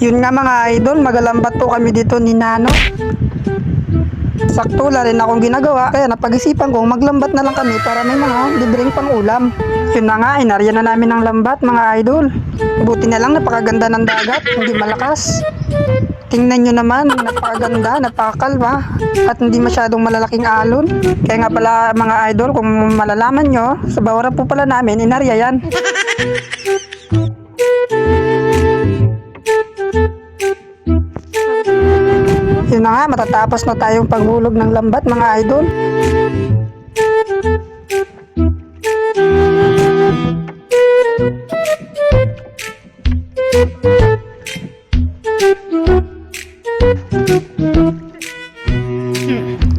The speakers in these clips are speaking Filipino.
Yun nga mga idol, magalambat po kami dito ni Nano. Sakto, wala rin akong ginagawa. Kaya napag-isipan kong maglambat na lang kami para may mga libreng pang ulam. Yun na nga, inarya na namin ng lambat mga idol. Buti na lang napakaganda ng dagat, hindi malakas. Tingnan nyo naman, napakaganda, napakakalma, at hindi masyadong malalaking alon. Kaya nga pala mga idol, kung malalaman nyo, sa bawara po pala namin, inarya yan. Yun na nga, matatapos na tayong paghulog ng lambat mga idol.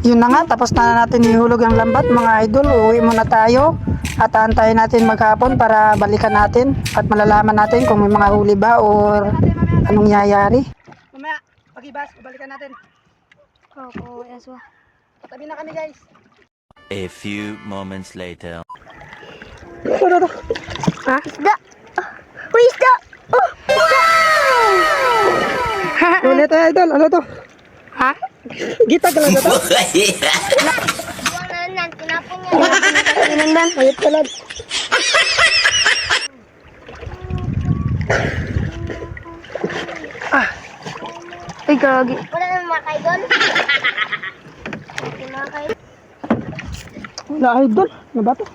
Yun na nga, tapos na natin ihulog ang lambat mga idol. Uuwi muna tayo at aantayin natin maghapon para balikan natin at malalaman natin kung may mga huli ba or anong yayari. Pag-ibas, balikan natin. Opo, Yaswa. Patabi na kami guys. A few moments later. Ito, ito, ito. Ha? Isda! Uy, isda! Oh, isda! Ulit tayo idol, ano to? ha? Gita talaga to? Buwan na tinapon niya. Tinandan. Ayot ka lang. Uy, gagi. Wala naman mga kaidol. Wala idol. Ano ba to?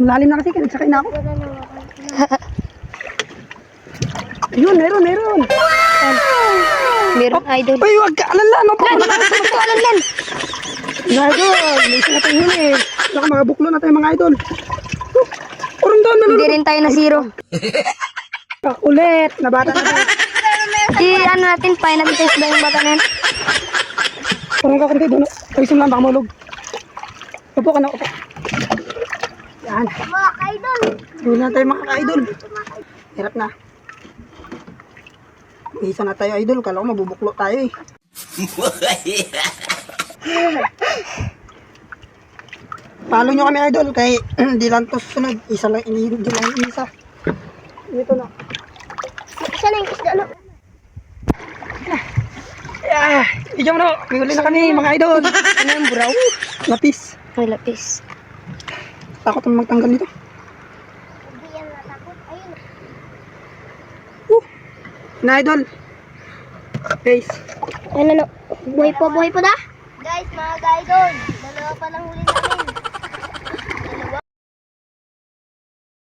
Malalim na kasi, kinagsakay na ako. Wala naman mga kaidol. Yun, meron, meron. Meron idol. Uy, wag ka alala, no? Lan, pagkalan lan. Mga idol, may isa na tayong huli. Baka mga buklo na tayo mga idol. Urong doon, Hindi nalulog. rin tayo na zero. Ulit, nabata na tayo. Ano natin, natin sa isda yung bata na yan. Parang ka kunti doon. Tawisin lang, baka maulog. Upo ka na, upo. Yan. Mga kaidol. Huli na tayo mga idol. Hirap na. Isa na tayo idol, kala ko mabubuklo tayo eh. Follow nyo kami idol kay hindi lang to sunod. Isa lang, hindi, lang isa. Dito na. Isa na yung isda, Idyo mo na, may na kami mga idol. Ano yung buraw? Lapis. Ay, lapis. Takot ang magtanggal nito. Hindi yan natakot. Ayun. Uh, na idol. Face. Ano, no? Buhay po, buhay po na? Guys, mga idol. Dalawa pa lang huli na